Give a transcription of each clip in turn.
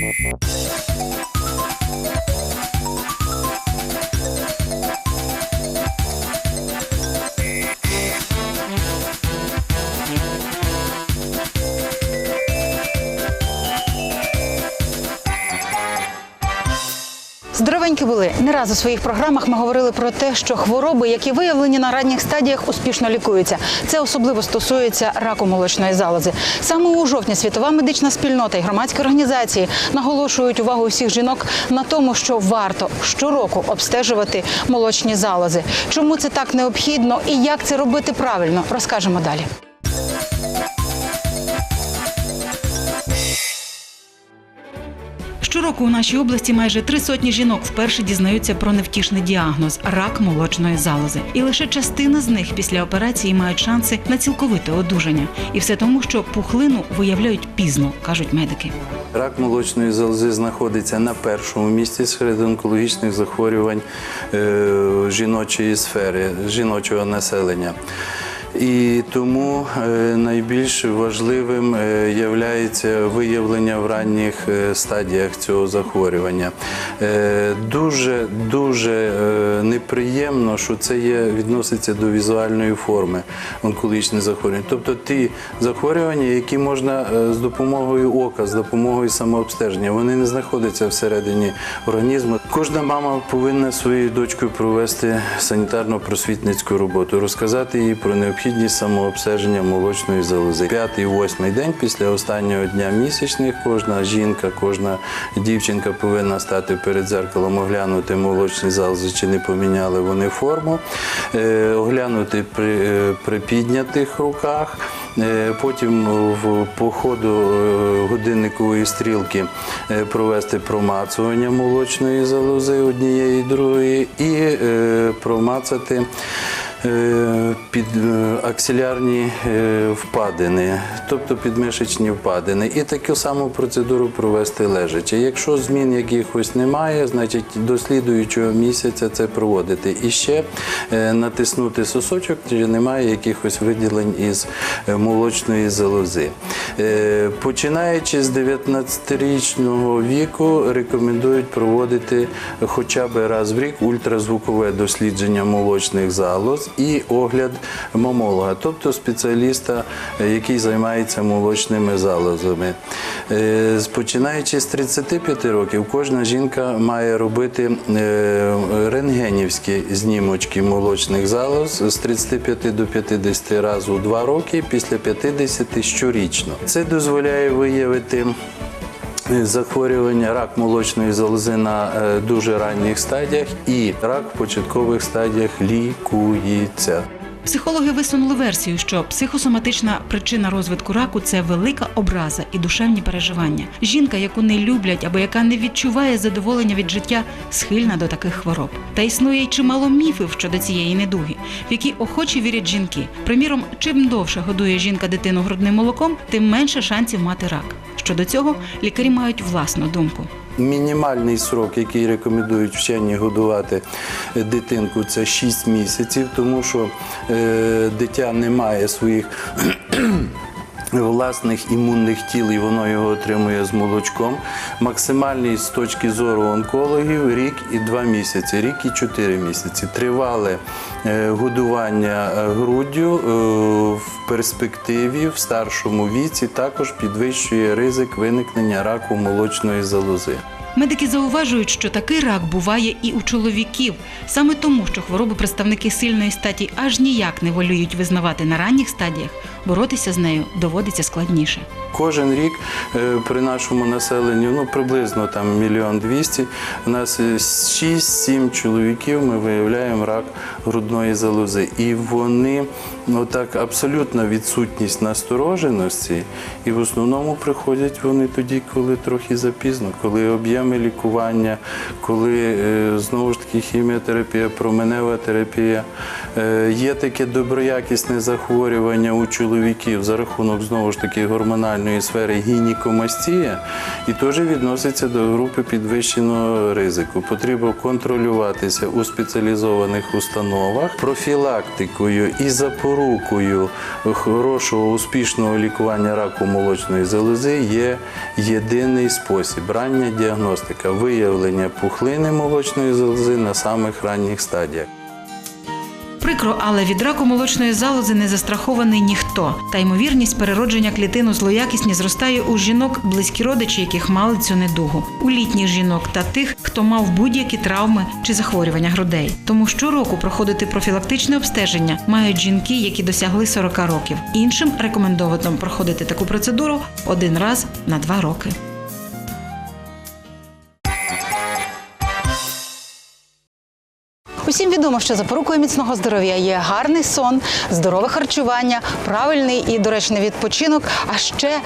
Música раз у своїх програмах ми говорили про те, що хвороби, які виявлені на ранніх стадіях, успішно лікуються. Це особливо стосується раку молочної залози. Саме у жовтні світова медична спільнота і громадські організації наголошують увагу всіх жінок на тому, що варто щороку обстежувати молочні залози. Чому це так необхідно і як це робити правильно, розкажемо далі. Щороку у нашій області майже три сотні жінок вперше дізнаються про невтішний діагноз рак молочної залози. І лише частина з них після операції мають шанси на цілковите одужання. І все тому, що пухлину виявляють пізно, кажуть медики. Рак молочної залози знаходиться на першому місці серед онкологічних захворювань е, жіночої сфери, жіночого населення. І тому е, найбільш важливим є виявлення в ранніх е, стадіях цього захворювання. Е, Дуже дуже е, неприємно, що це є відноситься до візуальної форми онкологічних захворювань. Тобто ті захворювання, які можна е, з допомогою ока, з допомогою самообстеження, вони не знаходяться всередині організму. Кожна мама повинна своєю дочкою провести санітарно-просвітницьку роботу, розказати їй про необхідність самообстеження молочної залози. П'ятий, восьмий день після останнього дня місячних кожна жінка, кожна дівчинка повинна стати перед зеркалом, оглянути молочні залози, чи не поміняли вони форму, е, оглянути при, е, при піднятих руках. Е, Потім по ходу годинникової стрілки провести промацування молочної залози однієї і другої і промацати під е, аксилярні е, впадини, тобто підмишечні впадини. І таку саму процедуру провести лежачи. Якщо змін якихось немає, значить до слідуючого місяця це проводити. І ще е, натиснути сосочок, чи немає якихось виділень із е, молочної залози. Е, Починаючи з 19-річного віку, рекомендують проводити хоча б раз в рік ультразвукове дослідження молочних залоз і огляд мамолога, тобто спеціаліста, який займається молочними залозами. Е, Починаючи з 35 років, кожна жінка має робити е, рентгенівські знімочки молочних залоз з 35 до 50 разів у 2 роки, після 50 щорічно. Це дозволяє виявити захворювання рак молочної залози на е, дуже ранніх стадіях і рак в початкових стадіях лікується. Психологи висунули версію, що психосоматична причина розвитку раку це велика образа і душевні переживання. Жінка, яку не люблять або яка не відчуває задоволення від життя, схильна до таких хвороб. Та існує й чимало міфів щодо цієї недуги, в які охочі вірять жінки. Приміром, чим довше годує жінка дитину грудним молоком, тим менше шансів мати рак. Щодо цього лікарі мають власну думку. Мінімальний срок, який рекомендують вчені годувати дитинку, це 6 місяців, тому що е, дитя не має своїх власних імунних тіл і воно його отримує з молочком. Максимальний з точки зору онкологів рік і 2 місяці, рік і 4 місяці. Тривале годування е, груддю е, в перспективі в старшому віці також підвищує ризик виникнення раку молочної залози. Медики зауважують, що такий рак буває і у чоловіків, саме тому, що хворобу представники сильної статі аж ніяк не волюють визнавати на ранніх стадіях, боротися з нею доводиться складніше. Кожен рік е, при нашому населенні ну приблизно там мільйон двісті. У нас е, 6-7 чоловіків ми виявляємо рак грудної залози. І вони ну так абсолютна відсутність настороженості. І в основному приходять вони тоді, коли трохи запізно, коли об'єм методиками лікування, коли е, знову ж таки хіміотерапія, променева терапія. Е, Є таке доброякісне захворювання у чоловіків за рахунок знову ж таки гормональної сфери гінікомастія і теж відноситься до групи підвищеного ризику. Потрібно контролюватися у спеціалізованих установах профілактикою і запорукою хорошого успішного лікування раку молочної залози є єдиний спосіб рання діагностика, виявлення пухлини молочної залози на самих ранніх стадіях. Прикро, але від раку молочної залози не застрахований ніхто. Та ймовірність переродження клітин у злоякісні зростає у жінок, близькі родичі, яких мали цю недугу, у літніх жінок та тих, хто мав будь-які травми чи захворювання грудей. Тому щороку проходити профілактичне обстеження мають жінки, які досягли 40 років. Іншим рекомендовано проходити таку процедуру один раз на два роки. Усім відомо, що запорукою міцного здоров'я є гарний сон, здорове харчування, правильний і доречний відпочинок, а ще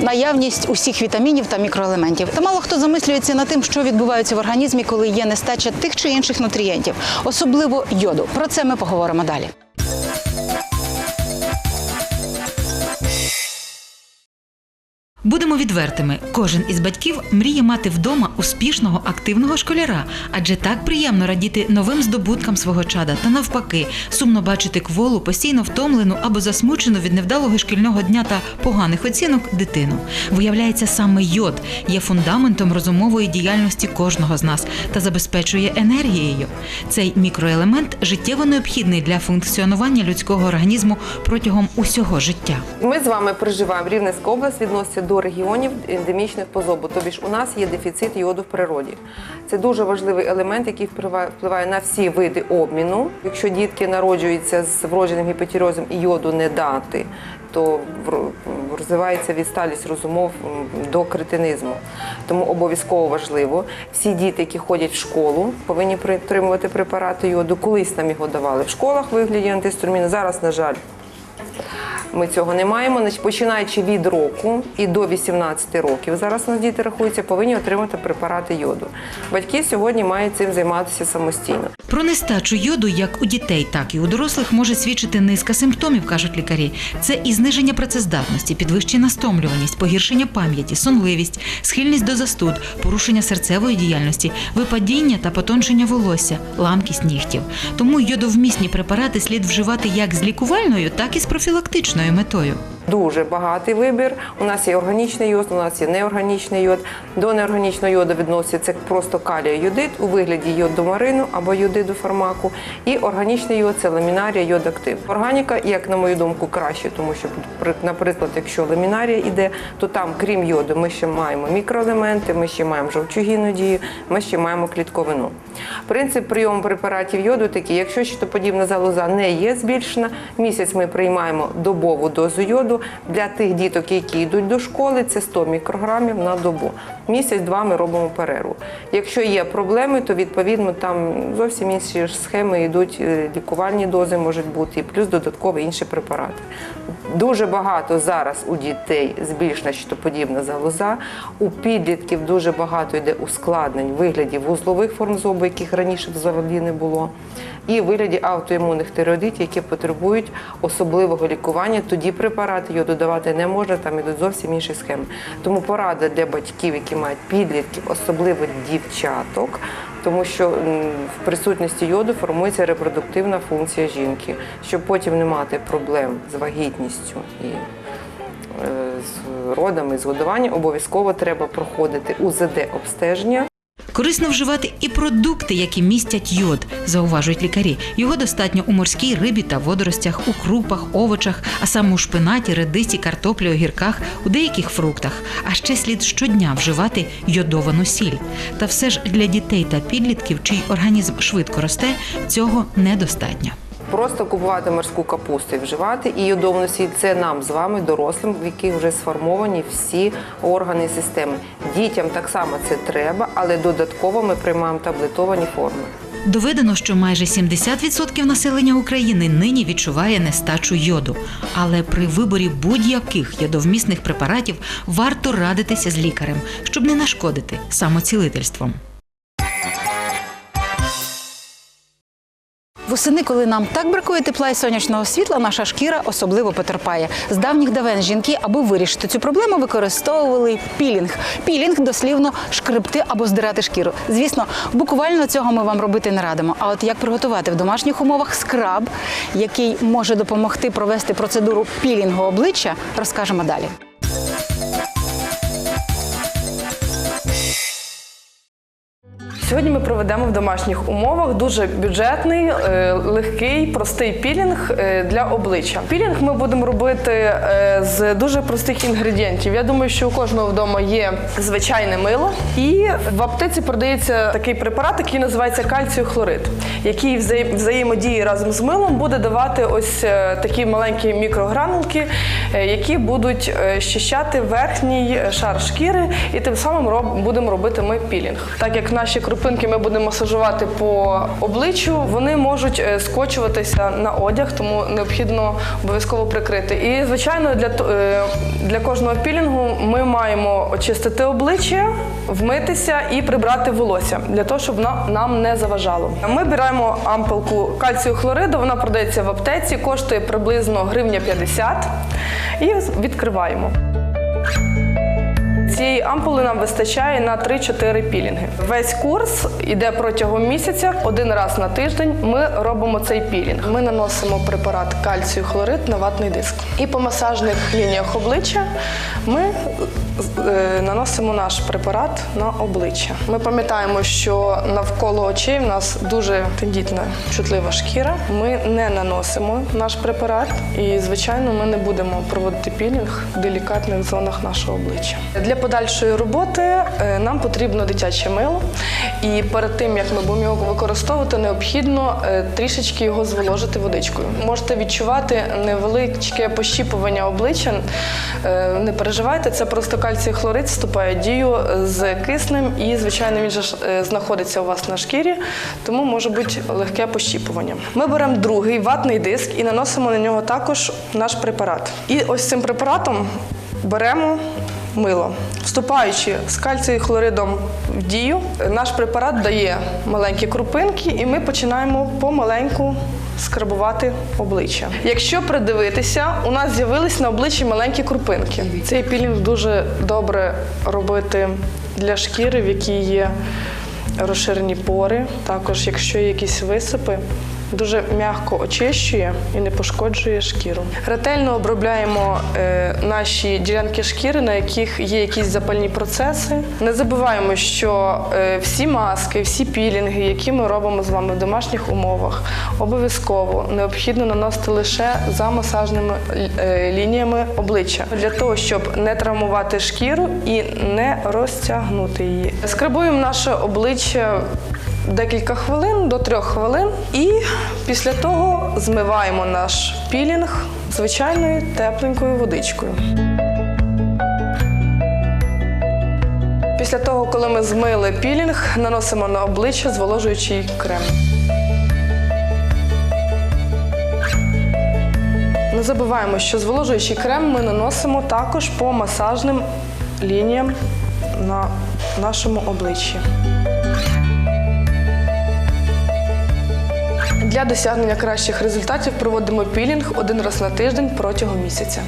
наявність усіх вітамінів та мікроелементів. Та мало хто замислюється над тим, що відбувається в організмі, коли є нестача тих чи інших нутрієнтів, особливо йоду. Про це ми поговоримо далі. Будемо відвертими. Кожен із батьків мріє мати вдома успішного активного школяра, адже так приємно радіти новим здобуткам свого чада та навпаки, сумно бачити кволу, постійно втомлену або засмучену від невдалого шкільного дня та поганих оцінок дитину. Виявляється, саме йод є фундаментом розумової діяльності кожного з нас та забезпечує енергією. Цей мікроелемент життєво необхідний для функціонування людського організму протягом усього життя. Ми з вами проживаємо. Рівненська область відноситься до регіонів ендемічних по зобу. Тобі ж у нас є дефіцит йоду в природі. Це дуже важливий елемент, який впливає, на всі види обміну. Якщо дітки народжуються з вродженим гіпотірозом і йоду не дати, то розвивається відсталість розумов до кретинизму. Тому обов'язково важливо. Всі діти, які ходять в школу, повинні притримувати препарати йоду. Колись нам його давали в школах вигляді антистурміну. Зараз, на жаль, ми цього не маємо. Починаючи від року і до 18 років, зараз у нас діти рахуються, повинні отримати препарати йоду. Батьки сьогодні мають цим займатися самостійно. Про нестачу йоду як у дітей, так і у дорослих може свідчити низка симптомів, кажуть лікарі. Це і зниження працездатності, підвищена стомлюваність, погіршення пам'яті, сонливість, схильність до застуд, порушення серцевої діяльності, випадіння та потончення волосся, ламкість нігтів. Тому йодовмісні препарати слід вживати як з лікувальною, так і з профілактичною метою. Дуже багатий вибір. У нас є органічний йод, у нас є неорганічний йод. До неорганічного йоду відноситься просто калія-йодит у вигляді йодомарину або йодиду фармаку. І органічний йод це ламінарія йод актив. Органіка, як на мою думку, краще, тому що, наприклад, якщо ламінарія йде, то там, крім йоду, ми ще маємо мікроелементи, ми ще маємо жовчогінну дію, ми ще маємо клітковину. Принцип прийому препаратів йоду такий, якщо щитоподібна залоза не є збільшена, місяць ми приймаємо добову дозу йоду. Для тих діток, які йдуть до школи, це 100 мікрограмів на добу. Місяць-два ми робимо перерву. Якщо є проблеми, то відповідно там зовсім інші схеми йдуть, е, лікувальні дози можуть бути, і плюс додаткові інші препарати. Дуже багато зараз у дітей збільшена щитоподібна залоза. У підлітків дуже багато йде ускладнень в вигляді вузлових форм зобу, яких раніше взагалі не було, і в вигляді автоімунних тиреоїдів, які потребують особливого лікування. Тоді препарати його додавати не можна, там ідуть зовсім інші схеми. Тому порада для батьків, які мають підлітків, особливо дівчаток, тому що в присутності йоду формується репродуктивна функція жінки, щоб потім не мати проблем з вагітністю і е, з родами, з годуванням, обов'язково треба проходити УЗД-обстеження. Корисно вживати і продукти, які містять йод, зауважують лікарі. Його достатньо у морській рибі та водоростях, у крупах, овочах, а саме у шпинаті, редисі, картоплі, огірках, у деяких фруктах. А ще слід щодня вживати йодовану сіль. Та все ж для дітей та підлітків, чий організм швидко росте, цього недостатньо. Просто купувати морську капусту і вживати йодовну сіль – це нам з вами, дорослим, в яких вже сформовані всі органи системи. Дітям так само це треба, але додатково ми приймаємо таблетовані форми. Доведено, що майже 70% населення України нині відчуває нестачу йоду. Але при виборі будь-яких йодовмісних препаратів варто радитися з лікарем, щоб не нашкодити самоцілительством. Восени, коли нам так бракує тепла і сонячного світла, наша шкіра особливо потерпає. З давніх давен жінки, аби вирішити цю проблему, використовували пілінг. Пілінг дослівно шкребти або здирати шкіру. Звісно, буквально цього ми вам робити не радимо. А от як приготувати в домашніх умовах скраб, який може допомогти провести процедуру пілінгу обличчя, розкажемо далі. Сьогодні ми проведемо в домашніх умовах дуже бюджетний, е, легкий, простий пілінг е, для обличчя. Пілінг ми будемо робити е, з дуже простих інгредієнтів. Я думаю, що у кожного вдома є звичайне мило, і в аптеці продається такий препарат, який називається кальціохлорид, який взаєм- взаємодіє разом з милом буде давати ось такі маленькі мікрогранулки, які будуть щищати верхній шар шкіри, і тим самим будемо робити ми пілінг. Так як наші крупинки ми будемо масажувати по обличчю, вони можуть е, скочуватися на одяг, тому необхідно обов'язково прикрити. І звичайно, для е, для кожного пілінгу ми маємо очистити обличчя, вмитися і прибрати волосся для того, щоб нам не заважало. Ми беремо ампулку кальцію хлориду, вона продається в аптеці, коштує приблизно гривня 50 і відкриваємо. Цієї ампули нам вистачає на 3-4 пілінги. Весь курс іде протягом місяця. Один раз на тиждень ми робимо цей пілінг. Ми наносимо препарат кальцію хлорид на ватний диск. І по масажних лініях обличчя ми е, наносимо наш препарат на обличчя. Ми пам'ятаємо, що навколо очей в нас дуже тендітна чутлива шкіра. Ми не наносимо наш препарат, і звичайно, ми не будемо проводити пілінг в делікатних зонах нашого обличчя. Для подальшої роботи е, нам потрібно дитяче мило, і перед тим як ми будемо його використовувати, необхідно е, трішечки його зволожити водичкою. Можете відчувати невеличке пощіпування обличчя. Е, Не переживайте, це просто кальцій хлорид вступає в дію з киснем, і звичайно він же знаходиться у вас на шкірі, тому може бути легке пощіпування. Ми беремо другий ватний диск і наносимо на нього також наш препарат. І ось цим препаратом беремо мило. Вступаючи з кальцією хлоридом в дію, наш препарат дає маленькі крупинки, і ми починаємо помаленьку скрабувати обличчя. Якщо придивитися, у нас з'явились на обличчі маленькі крупинки. Цей пілінг дуже добре робити для шкіри, в якій є розширені пори. Також, якщо є якісь висипи, дуже м'яко очищує і не пошкоджує шкіру. Ретельно обробляємо е, наші ділянки шкіри, на яких є якісь запальні процеси. Не забуваємо, що е, всі маски, всі пілінги, які ми робимо з вами в домашніх умовах, обов'язково необхідно наносити лише за масажними е, лініями обличчя для того, щоб не травмувати шкіру і не розтягнути її. Скрабуємо наше обличчя декілька хвилин до трьох хвилин, і після того змиваємо наш пілінг звичайною тепленькою водичкою. Після того, коли ми змили пілінг, наносимо на обличчя зволожуючий крем. Не забуваємо, що зволожуючий крем ми наносимо також по масажним лініям на нашому обличчі. Для досягнення кращих результатів проводимо пілінг один раз на тиждень протягом місяця.